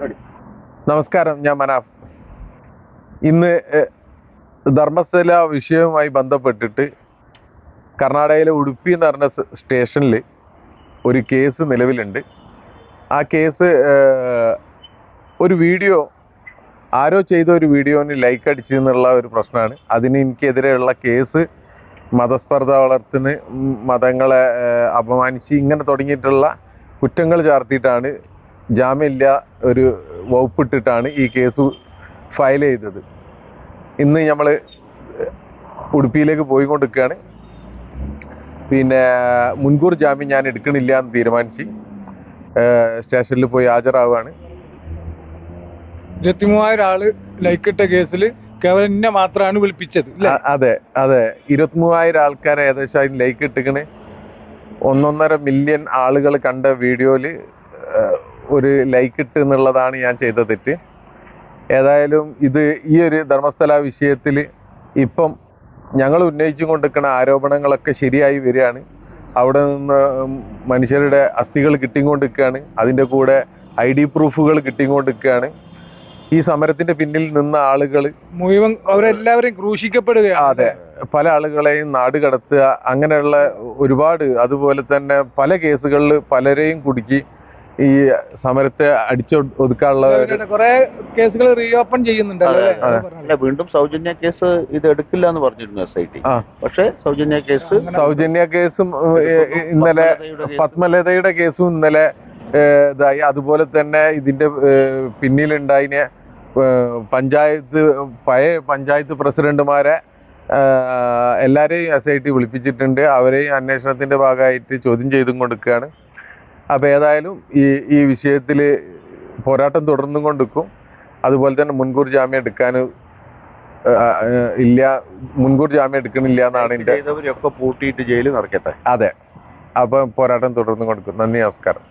നമസ്കാരം ഞാൻ മനാഫ്. ഇന്ന് ധർമ്മസ്ഥല വിഷയവുമായി ബന്ധപ്പെട്ടിട്ട് കർണാടകയിലെ ഉടുപ്പി എന്ന് പറഞ്ഞ സ്റ്റേഷനിൽ ഒരു കേസ് നിലവിലുണ്ട്. ആ കേസ് ഒരു വീഡിയോ ആരോ ചെയ്ത ഒരു വീഡിയോന് ലൈക്ക് അടിച്ചു എന്നുള്ള ഒരു പ്രശ്നമാണ് അതിന് എനിക്കെതിരെയുള്ള കേസ് മതസ്പർദ്ധ വളർത്തുന്ന മതങ്ങളെ അപമാനിച്ച് ഇങ്ങനെ തുടങ്ങിയിട്ടുള്ള കുറ്റങ്ങൾ ചാർത്തിയിട്ടാണ് ജാമ്യമില്ല ഒരു വകുപ്പിട്ടിട്ടാണ് ഈ കേസ് ഫയൽ ചെയ്തത്. ഇന്ന് നമ്മൾ ഉടുപ്പിയിലേക്ക് പോയിക്കൊണ്ടിരിക്കുകയാണ്. പിന്നെ മുൻകൂർ ജാമ്യം ഞാൻ എടുക്കണില്ല എന്ന് തീരുമാനിച്ച് സ്റ്റേഷനിൽ പോയി ഹാജരാവുകയാണ്. ഇരുപത്തിമൂവായിരം ആൾ ലൈക്ക് ഇട്ട കേസിൽ കേവലം എന്നെ മാത്രമാണ് വിളിപ്പിച്ചത് അതെ അതെ. ഇരുപത്തിമൂവായിരം ആൾക്കാരെ ഏകദേശം ലൈക്ക് ഇട്ടിക്കണ് ഒന്നൊന്നര മില്യൺ ആളുകൾ കണ്ട വീഡിയോയിൽ ഒരു ലൈക്ക് ഇട്ട് എന്നുള്ളതാണ് ഞാൻ ചെയ്ത തെറ്റ്. ഏതായാലും ഇത് ഈ ഒരു ധർമ്മസ്ഥല വിഷയത്തിൽ ഇപ്പം ഞങ്ങൾ ഉന്നയിച്ചു കൊണ്ടിരിക്കുന്ന ആരോപണങ്ങളൊക്കെ ശരിയായി വരികയാണ്. അവിടെ നിന്ന് മനുഷ്യരുടെ അസ്ഥികൾ കിട്ടിക്കൊണ്ടിരിക്കുകയാണ്. അതിന്റെ കൂടെ ഐ ഡി പ്രൂഫുകൾ കിട്ടിക്കൊണ്ടിരിക്കുകയാണ്. ഈ സമരത്തിന്റെ പിന്നിൽ നിന്ന ആളുകൾ മുഴുവൻ അവരെല്ലാവരും ക്രൂശിക്കപ്പെടുകയാണ്. അതെ. പല ആളുകളെയും നാട് കടത്തുക അങ്ങനെയുള്ള ഒരുപാട് അതുപോലെ തന്നെ പല കേസുകളിൽ പലരെയും കുടുക്കി ഈ സമരത്തെ അടിച്ചൊതുക്കാനുള്ള ഒതുക്കാനുള്ള കുറെ കേസുകൾ റീഓപ്പൺ ചെയ്യുന്നുണ്ടല്ലോ അല്ലേ? വീണ്ടും സൗജന്യ കേസ് ഇത് എടുക്കില്ല എന്ന് പറഞ്ഞിരുന്നു എസ് ഐ ടി പക്ഷെ സൗജന്യ കേസ് സൗജന്യ കേസും ഇന്നലെ പത്മലതയുടെ കേസും ഇന്നലെ ഇതായി. അതുപോലെ തന്നെ ഇതിന്റെ പിന്നിലുണ്ടായി പഞ്ചായത്ത് പഴയ പഞ്ചായത്ത് പ്രസിഡന്റുമാരെ എല്ലാരെയും എസ് ഐ ടി വിളിപ്പിച്ചിട്ടുണ്ട്. അവരെയും അന്വേഷണത്തിന്റെ ഭാഗമായിട്ട് ചോദ്യം ചെയ്തും കൊടുക്കുകയാണ്. അപ്പൊ ഏതായാലും ഈ ഈ വിഷയത്തിൽ പോരാട്ടം തുടർന്നും കൊണ്ടിരിക്കും. അതുപോലെ തന്നെ മുൻകൂർ ജാമ്യം എടുക്കാൻ ഇല്ല മുൻകൂർ ജാമ്യം എടുക്കണില്ല എന്നാണ് എന്റെ പൂട്ടിയിട്ട് ജയിലിൽ നിറയ്ക്കട്ടെ അതെ. അപ്പൊ പോരാട്ടം തുടർന്നു കൊടുക്കും നന്ദി നമസ്കാരം.